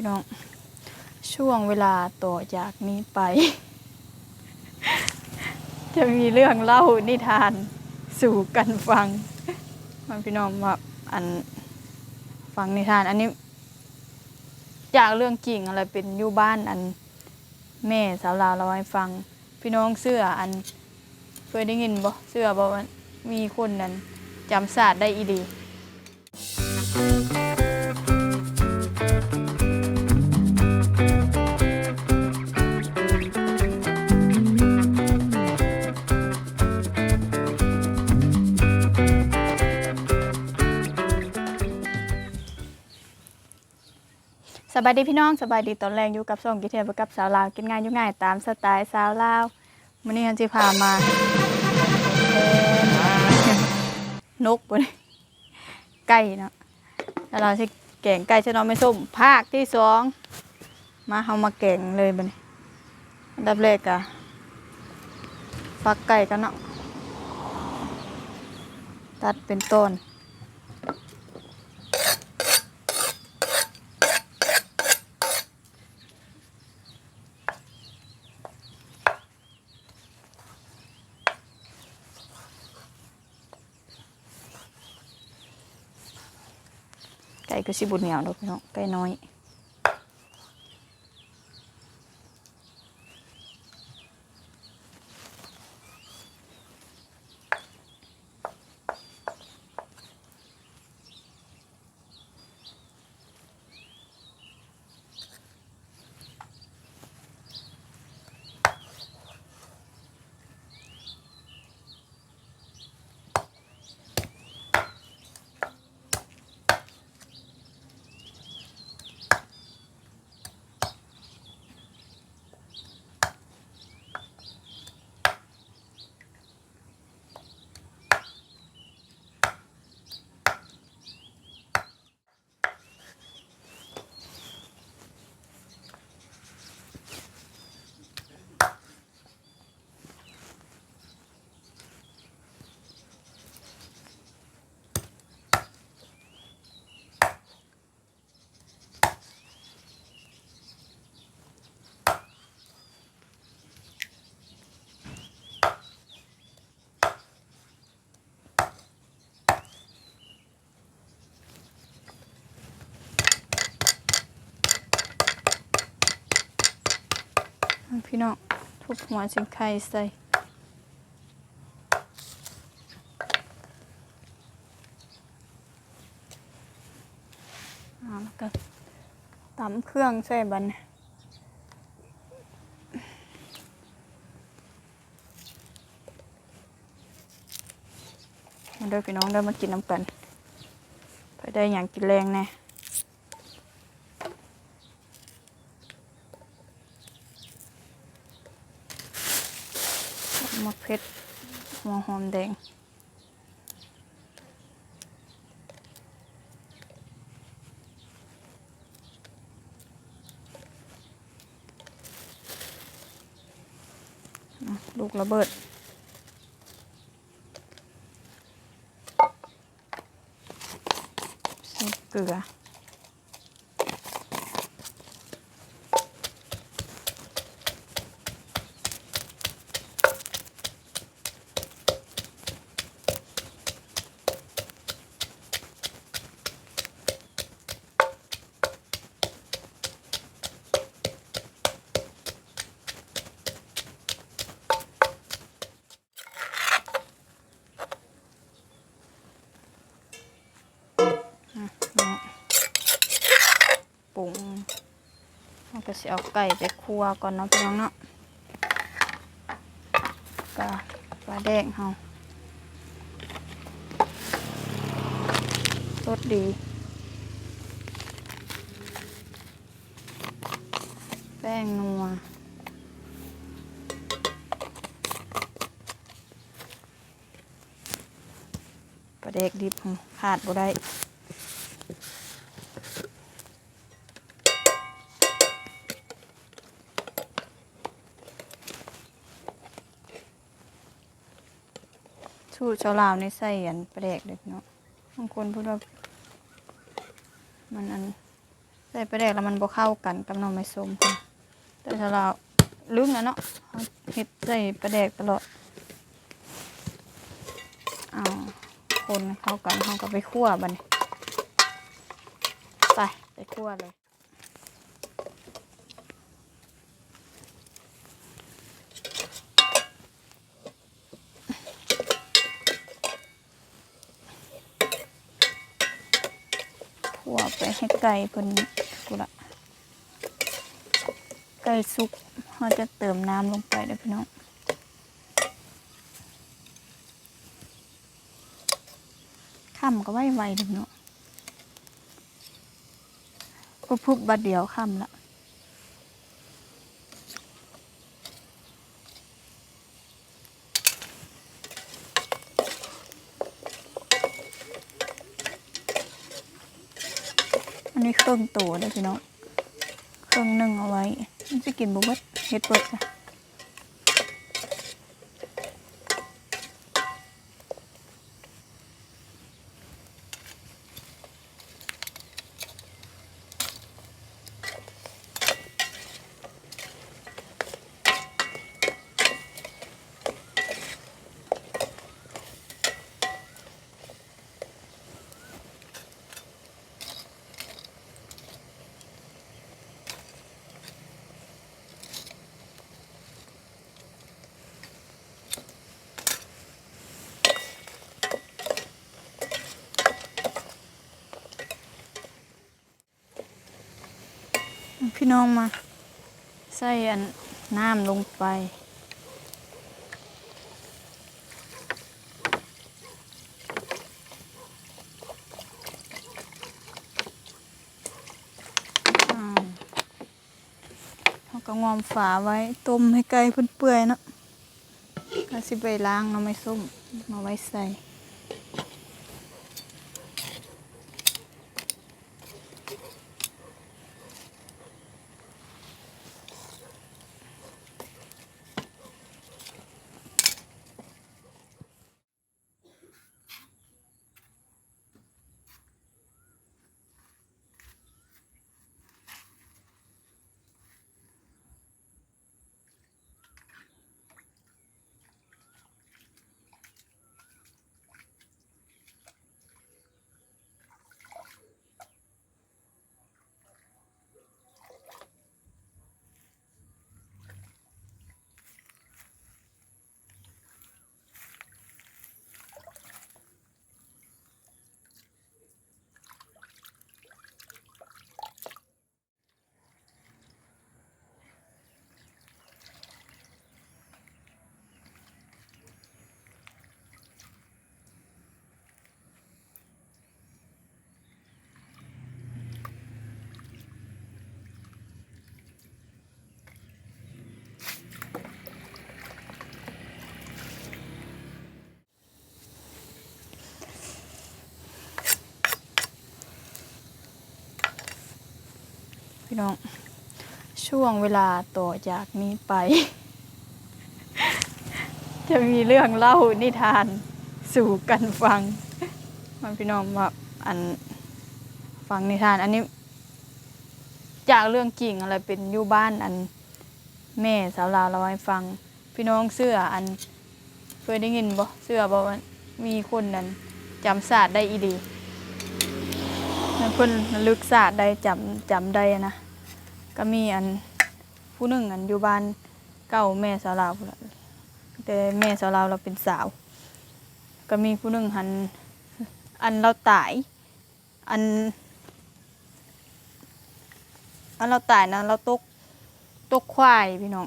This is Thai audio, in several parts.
พี่น้อง ช่วงเวลาต่อจากนี้ไป จะมีเรื่องเล่านิทานสู่กันฟังมันพี่น้องว่าอันฟังนิทาน อันนี้จากเรื่องจริงอะไรเป็นอยู่บ้านอันแม่สาวลาวเราให้ฟัง พี่น้องเสื้ออันเคยได้ยินบ่เสื้อบ่มีคนนั้นจำศาสตร์ได้อีดี บายดีพี่น้องสบายดีตอนแรกอยู่กับส่งกิเทปกับสาวลาวกินง่ายอยู่ง่ายตามสไตล์สาวลาวมื้อนี้ฉันสิพามาเอ่อนกบ่นี่ไก่เนาะแล้วเราสิแกงไก่ชะนอไม่ส้มภาคที่สองมาเฮามาแกงเลยบัดนี้อันดับแรกอะฟักไก่กันเนาะตัดเป็นต้น ก่ก็สิบุญเหนียวดอกพี่น้องไก่น้อย พี่น้องทุบหัวสิงไข่ใส่แล้วก็ตำเครื่องใส่บันมาเด้อพี่น้องเด้อมากินน้ำกันเพื่อได้อย่างกินแรงแน่ มะเพ็ดหัวหอมแดงลูกระเบิดใส่เกลือ อะเนาะปรุงเรา ก็สิเอาไก่ไปคั่วก่อนเนาะพี่น้องเนาะกะปลาแดงเฮาสดดีแป้งนัวปลาแดกดิบขาดบ่ได้ สูตรชาวลาวในใส่อันแปลกเด็กเนาะบางคนพูดว่ามันอันใส่ไปแดกแล้วมันบ่เข้ากันกับน้องไม้ส้มพุ่นแต่ถ้าเราลืมแล้วเนาะเราเฮ็ดใส่ไปแดกตลอดเอาคนเข้ากันเขาก็ไปคั่วบันไปไปคั่วเลย ไปให้ไก่เพิ่นกูละไก่สุกเราจะเติมน้ำลงไปเด้อพี่น้องค่มก็ไวไวๆเด้อพี่น้องพุบๆบัดเดียวค่มละ นี่เครื่องตัวเด้พี่น้องเครื่องนึ่งเอาไว้มันจะกินบุบดเฮ็ดเบิดค่ะ พี่น้องมา ใส่อันน้ำลงไป เขาก็งอมฝาไว้ ต้มให้ไก่เปื่อยๆเนาะก็สิไปล้างเอาไม่ส้มมาไว้ใส่ น้อง ช่วงเวลาต่อจากนี้ไป จะมีเรื่องเล่านิทานสู่กันฟังมันพี่น้องว่าอันฟังนิทาน อันนี้ จากเรื่องจริงอะไรเป็นอยู่บ้านอันแม่สาวลาวเราให้ฟัง พี่น้องเสื้ออันเคยได้ยินบ่เสื้อบ่มีคนนั้นจำศาสตร์ได้อีดีแล้วเพิ่นลึกศาสตร์ได้จำจำได้นะ ก็มีอันผู้หนึ่งอันอยู่บ้านเก่าแม่สาวลาวพู้นล่ะแต่แม่สาวลาวเราเป็นสาว ก็มีผู้หนึ่งหันอันเราตาย อัน อันเราตายนะเราตกตกควายพี่น้อง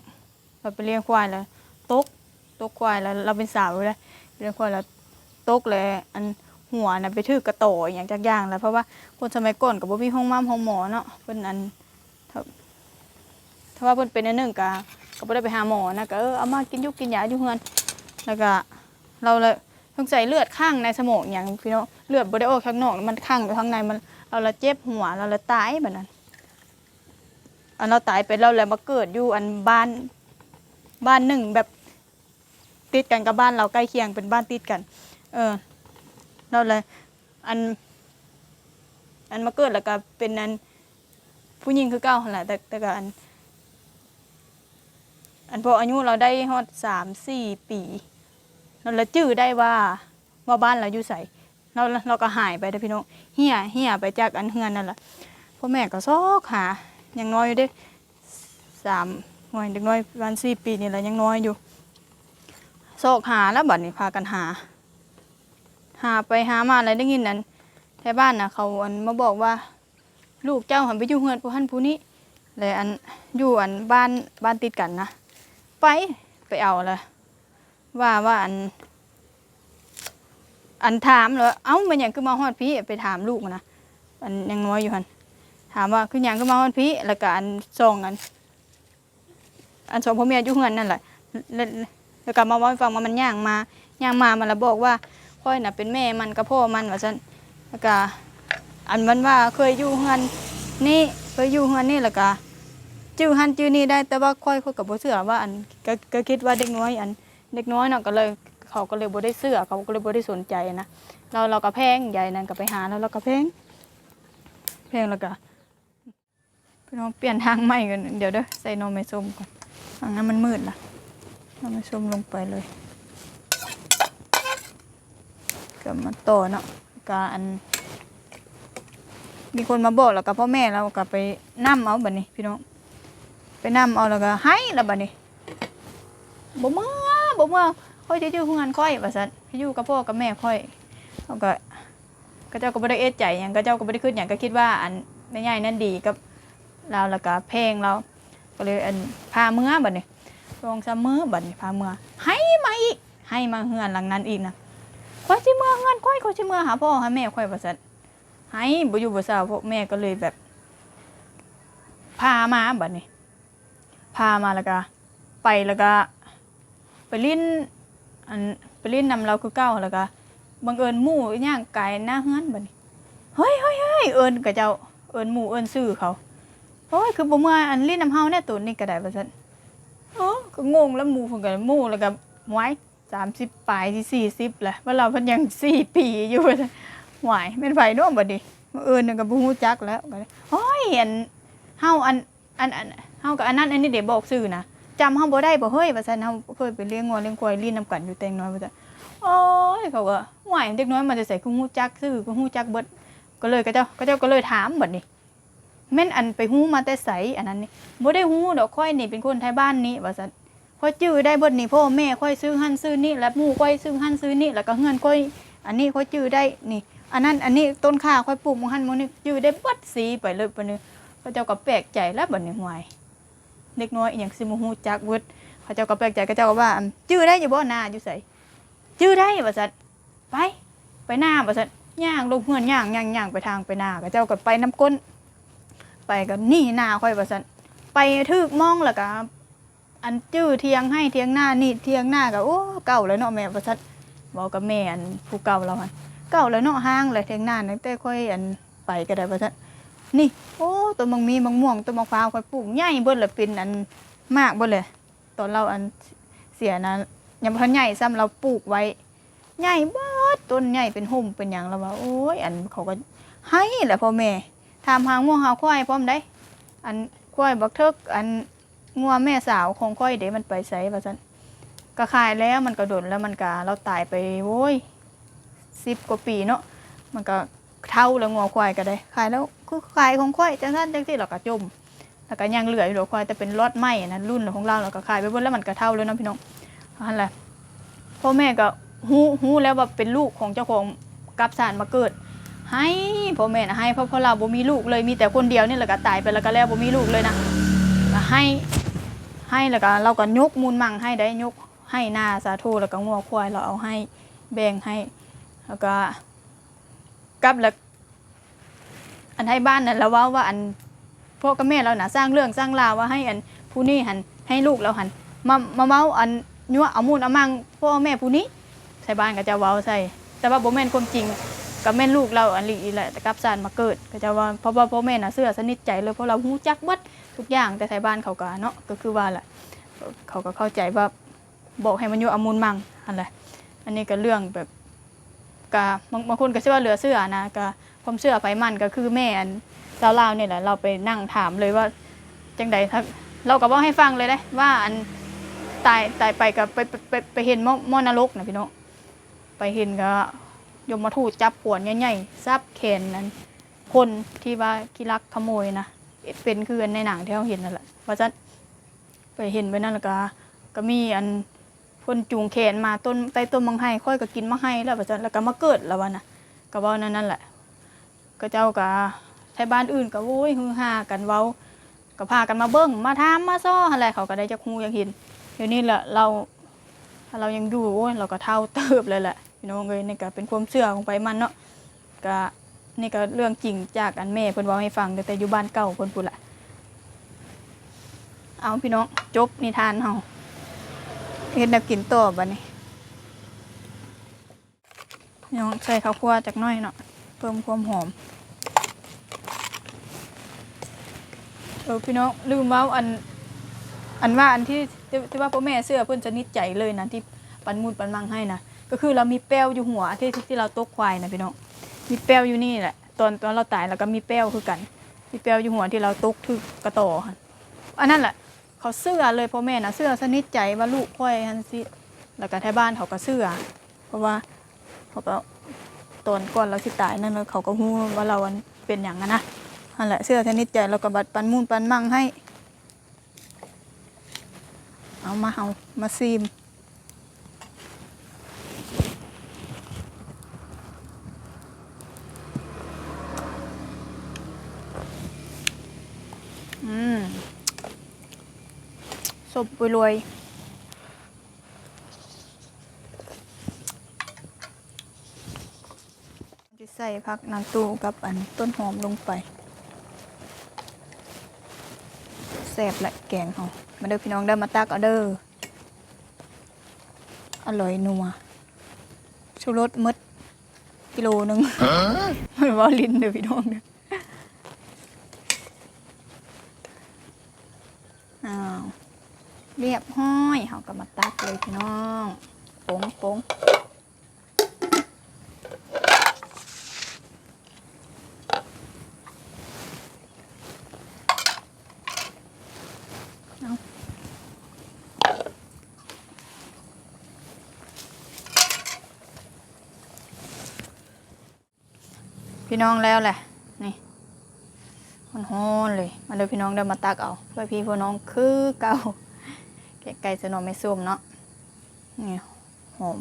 เราไปเลี้ยงควายแล้วตกตกควายแล้วเราเป็นสาวเลยเลี้ยงควายแล้วตกเลยอันหัวน่ะไปถือกระโตอย่างจักอย่างแล้วเพราะว่าคนสมัยก่อนกับบ่มีห้องม้ามห้องหมอเนาะเพิ่นอัน ถ้าว่าเพิ่นเป็นอันหนึงก็ก็บ่ได้ไปหาหมอนะก็เออเอามากินยุกกินยาอยู่เฮือนแล้วก็เราเลยสงสัยเลือดข้างในสมองอย่างพี่น้องเลือดบ่ได้ออกข้างนอกมันข้างอยู่ข้างในมันเราละเจ็บหัวเราละตายแบบนั้นอันเราตายไปเราแล้วมาเกิดอยู่อันบ้านบ้านหนึ่งแบบติดกันกับบ้านเราใกล้เคียงเป็นบ้านติดกัน เออ เราเลยอัน อันมาเกิดแล้วก็เป็นอันผู้หญิงคือเก่าหันแหละแต่แต่ก็อัน อันพออายุเราได้ฮอดสามสี่ปีเราละจื้อได้ว่าว่าบ้านเราอยู่ใสเราเราก็หายไปเด้อพี่น้องเหี่ยเหี่ยไปจากอันเฮือนนั่นแหละพ่อแม่ก็ซอกหายังน้อยอยู่เด้สามน้อยเด็กน้อยประมาณสี่ปีนี่แหละยังน้อยอยู่ซอกหาแล้วบัดนี้พากันหา หาไปหามาอะไรได้ยินนั้นแถวบ้านน่ะเขาอันมาบอกว่า ลูกเจ้าหันไปอยู่เฮือนผู้หันผู้นี้เลยอันอยู่อันบ้านบ้านติดกันนะ ไปไปเอาเลยว่าว่าอัน อันถามเลยเอ้ามันยังคือมาฮอดพี่ไปถามลูกนะอันยังน้อยอยู่หันถามว่าคือยังคือมาฮอดพี่แล้วก็อันซองอัน อันสองพ่อแม่อยู่เฮือนนั่นแหละแล้วก็มาว่าฟังว่ามันย่างมาย่างมามันละบอกว่าค่อยน่ะเป็นแม่มันกับพ่อมันว่าซั่นแล้วก็อันมันว่าเคยอยู่เฮือนนี่เคยอยู่เฮือนนี่แล้วก็ จื้อหันจื้อนี่ได้แต่ว่าค่อยเขากับบ่เชื่อว่าอันก็ก็คิดว่าเด็กน้อยอันเด็กน้อยเนาะก็เลยเขาก็เลยบ่ได้เชื่อเขาก็เลยบ่ได้สนใจนะเราเราก็แพงใหญ่นั่นก็ไปหาแล้วเราก็แพงแพงแล้วก็พี่น้องเปลี่ยนทางใหม่กันเดี๋ยวเด้อใส่นมไม่ส้มก่อนทางนั้นมันมืดล่ะนมไม่ส้มลงไปเลยก็มาต่อเนาะก็อัน มีคนมาบอกแล้วก็พ่อแม่เราก็ไปนั่มเอาแบัดนี้พี่น้อง ไปนำเอาแล้วก็ให้แล้วบัดนี้บ่เมื่อบ่เมื่อค่อยจะอยู่เฮือนค่อยว่าซั่นอยู่กับพ่อกับแม่ค่อยเขาก็ก็เจ้าก็บ่ได้เอะใจหยังก็เจ้าก็บ่ได้คิดหยังก็คิดว่าอันแม่ใหญ่นั่นดีกับเราแล้วก็เพลงเราก็เลยอันพาเมื่อบัดนี้ลองซ้ำมือบัดนี้พาเมื่อให้มาอีกให้มาเฮือนหลังนั้นอีกนะค่อยสิเมื่อเฮือนค่อยค่อยสิเมื่อหาพ่อหาแม่ค่อยว่าซั่นให้บ่อยู่บ่เศร้าพวกแม่ก็เลยแบบพามาบัดนี้ พามาแล้วก็ไปแล้วก็ไปลิ้นอันไปลิ้นนำเราคือเก้าแล้วก็บังเอิญหมู่ย่างไก่หน้าเฮือนบัดนี้เฮ้ยเฮ้ยเฮ้ยเอิญกับเจ้าเอิญหมู่เอิญซื่อเขาโอ้ยคือบ่เมื่ออันลิ้นนำเฮาเนี่ยตัวนี้ก็ได้ว่าซั่นโอ้ก็งงแล้วหมู่เพิ่นก็หมู่แล้วก็หวาย30ปลายที่40แหละว่าเราเพิ่นยัง4ปีอยู่ซั่นหวายแม่นไผเนาะบัดนี้เอิญนก็บ่ฮู้จักแล้วก็เลยโอ้ยอันเฮาอันอันอัน เฮากับอันนั้นอันนี้เดี๋ยวบอกซื่อนะจำเฮาบ่ได้บ่เฮ้ยว่าซั่นเฮาเคยไปเลี้ยงงัวเลี้ยงควายลี้นำกันอยู่แต่งน้อยว่าซั่นโอ้ยเขาก็ห่วยเด็กน้อยมันจะใส่กูฮู้จักซื่อกูฮู้จักเบิดก็เลยก็เจ้าก็เจ้าก็เลยถามบัดนี้แม่นอันไปฮู้มาแต่ไสอันนั้นนี่บ่ได้ฮู้ดอกค่อยนี่เป็นคนไทยบ้านนี้ว่าซั่นค่อยจื้อได้เบิดนี่พ่อแม่ค่อยซื้อหั่นซื้อนี่แล้วหมู่ค่อยซื้อหั่นซื้อนี่แล้วก็เฮือนค่อยอันนี้ค่อยจื้อได้นี่อันนั้นอันนี้ต้นข่าค่อยปลูกหมู่หั่นมูนี่จื้อได้เบิดสีไปเลยปานนี้ก็เจ้าก็แปลกใจแล้วบัดนี้ห่วย เด็กน้อยอหย่างซิมูฮูจักเวิดเขาเจ้าก็แปลกใจก็เจ้าก็ว่าจื้อได้อยู่บ่หน้าอยู่ใส่จื้อได้ว่าซั่นไปไปหน้าว่าซั่นย่างลงเฮือนย่างย่างย่างไปทางไปหน้าก็เจ้าก็ไปน้ำก้น ไปก็นี่หน้าค่อยว่าซั่นไปทึกมองแล้วก็อันจื้อเทียงให้เทียงหน้านี่เทียงหน้าก็โอ้เก่าแล้วเนาะแม่ว่าซั่นบอกกับแม่อันผู้เก่าเราหั่นเก่าแล้วเนาะห้างเลยเทียงหน้าตั้งแต่ค่อยอันไปก็ได้ว่าซั่น นี่ โอ้ตัวมังมีมังม่วงตัวมะพร้าวค่อยปลูกใหญ่เบิดเลยเป็นอันมากเบิดเลยตอนเราอันเสียนะยังพันใหญ่ซ้ำเราปลูกไว้ใหญ่เบิดต้นใหญ่เป็นหุ่มเป็นอย่างเราว่าโอ้ยอันเขาก็ให้แหละพ่อแม่ทำหางง่วงหาควายพร้อมได้ อันควายบักเทิกอันงัวแม่สาวของควายเดี๋ยวมันไปใส่ว่าซั่นก็ขายแล้วมันก็โดนแล้วมันก็เราตายไปโว้ยสิบกว่าปีเนาะมันก็ เท่าแล้วงัวควายก็ได้ขายแล้วคือขายของควายจังซั่นจังซี่เราก็จมแล้วก็ยังเหลืออยู่ดอกควายแต่เป็นรอดไหมนะรุ่นของเราเราก็ขายไปเบิดแล้วมันก็เท่าแล้วเนาะพี่น้องนั่นแหละพ่อแม่ก็ฮู้ฮู้แล้วว่าเป็นลูกของเจ้าของกับสารมาเกิด ให้พ่อแม่นะให้เพราะเพราะเราบ่มีลูกเลยมีแต่คนเดียวนี่แหละก็ตายไปแล้วก็แล้วบ่มีลูกเลยนะให้ให้แล้วก็เราก็ยกมูลมั่งให้ได้ยกให้หน้าสาธุแล้วก็งัวควายเราเอาให้แบ่งให้แล้วก็ กลับแล้วอันให้บ้านนั่นเราเว่าว่าอันพ่อกับแม่เราน่ะสร้างเรื่องสร้างราวว่าให้อันผู้นี้หันให้ลูกเราหันมามาเมาอันยั่วเอามูลเอามังพ่อแม่ผู้นี้ใส่บ้านก็จะเว้าใส่ แต่ว่าบ่แม่นความจริงกับแม่นลูกเราอันนี้แหละแต่กับสารมาเกิดก็จะว่าเพราะว่าพ่อแม่น่ะเชื่อสนิทใจเลยเพราะเราฮู้จักเบิดทุกอย่างแต่ไทยบ้านเขาก็เนาะก็คือว่าแหละเขาก็เข้าใจว่าบอกให้มันอยู่เอามูลมังอันแหละอันนี้ก็เรื่องแบบ กะบางบางคนก็เชื่อว่าเหลือเชื่อนะกะความเชื่อไผมันก็คือแม่อันสาวลาเนี่ยแหละเราไปนั่งถามเลยว่าจังใดถ้าเราก็บอกให้ฟังเลยได้ว่าอันตายตายไปกับไปไปไปไปเห็นหม้อมอนรกนะพี่น้องไปเห็นก็ยมมาทูตจับขวนใหญ่ๆซับแขนนั้น คนที่ว่ากิรักขโมยนะเป็นคืออันในหนังที่เราเห็นนั่นแหละเพราะฉะนั้นไปเห็นไปนั่นแล้วก็ก็มีอัน คนจูงแขนมาต้นใต้ต้นมังไห้ค่อยก็กินมังไห้แล้วเพราะฉะนั้นแล้วก็มาเกิดแล้ววะนะก็เว่านั่นนั่นแหละ ก็เจ้าก็ไทยบ้านอื่นก็โว้ยฮือฮากันเว้าก็พากันมาเบิ้งมาถามมาซ้ออะไรเขาก็ได้จะคูอยังเห็นเดี๋ยวนี้แหละเราถ้าเรายังอยู่โอ้ยเราก็เท่าเติบเลยแหละพี่น้องเลยนี่ก็เป็นความเชื่อของไปมันเนาะก็นี่ก็เรื่องจริงจากอันแม่เพิ่นเว้าให้ฟังแต่อยู่บ้านเก่าเพิ่นพุ่นละเอาพี่น้องจบนิทานเฮา เฮ็ดแนวกินต่อบัดนี้พี่น้องใส่ข้าวคั่วจักหน่อยเนาะเพิ่มความหอมเออพี่น้องลืมว่าอันอันว่าอันที่ที่ว่าพ่อแม่เสื้อเพื่อนจะนิดใจเลยนะที่ปันมูดปันมังให้นะก็คือเรามีแป้วอยู่หัวที่ที่เราตกควายนะพี่น้องมีแป้วอยู่นี่แหละ ตอนตอนเราตายแล้วก็มีแป้วคือกัน มีแป้วอยู่หัวที่เราตกทึกกระโตอหั่นอันนั้นแหละ เขาเสื้อเลยพ่อแม่นะเสื้อสนิทใจว่าลูกค่อยฮันสิแล้วก็แถวบ้านเขาก็เสื้อ เพราะว่าเขาก็ตอนก่อนเราสิตายนั่นแล้วเขาก็ฮู้ว่าเราเป็นอย่างนั้นนะนั่นแหละเสื้อชนิดใหญ่เราก็บัดปันมูนปันมั่งให้ เอามาเอามาซีม บปุยรวยจะใส่ผักนางตูกับอันต้นหอมลงไปแซ่บและแกงเขามาเด้อพี่น้องเด้อมาตักเอาเด้ออร่อยนัวชูรสหมดกิโลหนึงมันว่าลิ้นเด้อพี่น้องเด้ออ้าว เรียบห้อยเขาก็มาตักเลยพี่น้องปงปงพี่น้องแล้วแหละนี่มันฮ้อนเลย มาเด้อพี่น้องเด้มาตักเอาเพื่อพี่พื่อน้องคือเก่า ไก่สนไม่ส้มเนาะนี่หอม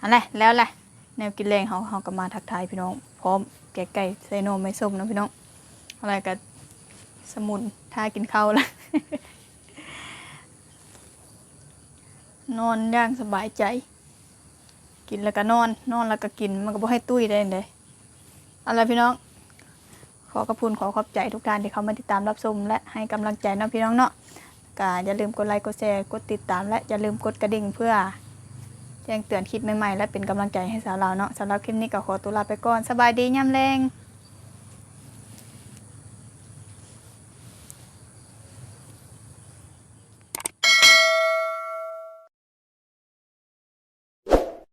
อันไรแล้วแหละแนวกินแรงเขาเขาก็มาทักทายพี่น้อง พร้อมแกะไก่ใส่นไม่ส้มเนาะพี่น้อง อะไรกับสมุนท่ากินข้าวล้วนอนย่างสบายใจ กินแล้วก็นอน นอนแล้วก็กินมันก็บ่ให้ตุ้ยได้เลยอะไรพี่น้อง ขอกระพุนขอขอบใจทุกท่านที่เขามาติดตามรับชมและให้กำลังใจนะพี่น้องเนาะ ก็อย่าลืมกดไลค์กดแชร์กดติดตาม และอย่าลืมกดกระดิ่งเพื่อแจ้งเตือนคลิปใหม่ๆ และเป็นกำลังใจให้สาวเราเนาะสำหรับคลิปนี้ก็ขอตัวลาไปก่อนสบายดีย่ำแรง